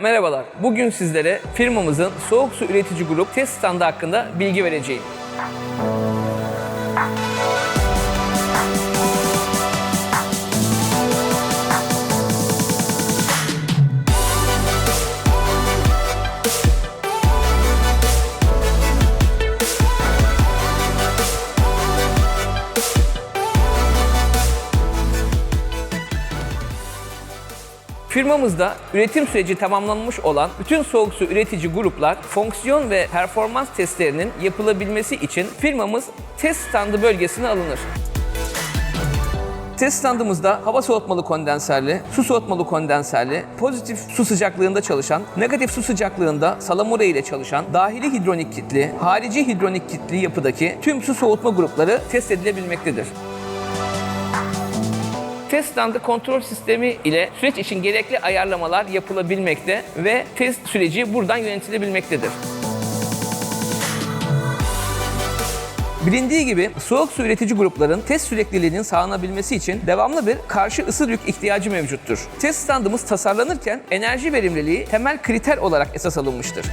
Merhabalar. Bugün sizlere firmamızın soğuk su üretici grup test standı hakkında bilgi vereceğim. Firmamızda üretim süreci tamamlanmış olan bütün soğuk su üretici gruplar fonksiyon ve performans testlerinin yapılabilmesi için firmamız test standı bölgesine alınır. Test standımızda hava soğutmalı kondenserli, su soğutmalı kondenserli, pozitif su sıcaklığında çalışan, negatif su sıcaklığında salamura ile çalışan, dahili hidronik kitli, harici hidronik kitli yapıdaki tüm su soğutma grupları test edilebilmektedir. Test standı kontrol sistemi ile süreç için gerekli ayarlamalar yapılabilmekte ve test süreci buradan yönetilebilmektedir. Bilindiği gibi soğuk su üretici grupların test sürekliliğinin sağlanabilmesi için devamlı bir karşı ısı yük ihtiyacı mevcuttur. Test standımız tasarlanırken enerji verimliliği temel kriter olarak esas alınmıştır.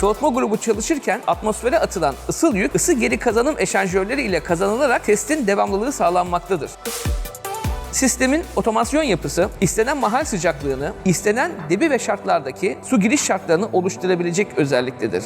Soğutma grubu çalışırken atmosfere atılan ısıl yük ısı geri kazanım eşanjörleri ile kazanılarak testin devamlılığı sağlanmaktadır. Sistemin otomasyon yapısı istenen mahal sıcaklığını, istenen debi ve şartlardaki su giriş şartlarını oluşturabilecek özelliktedir.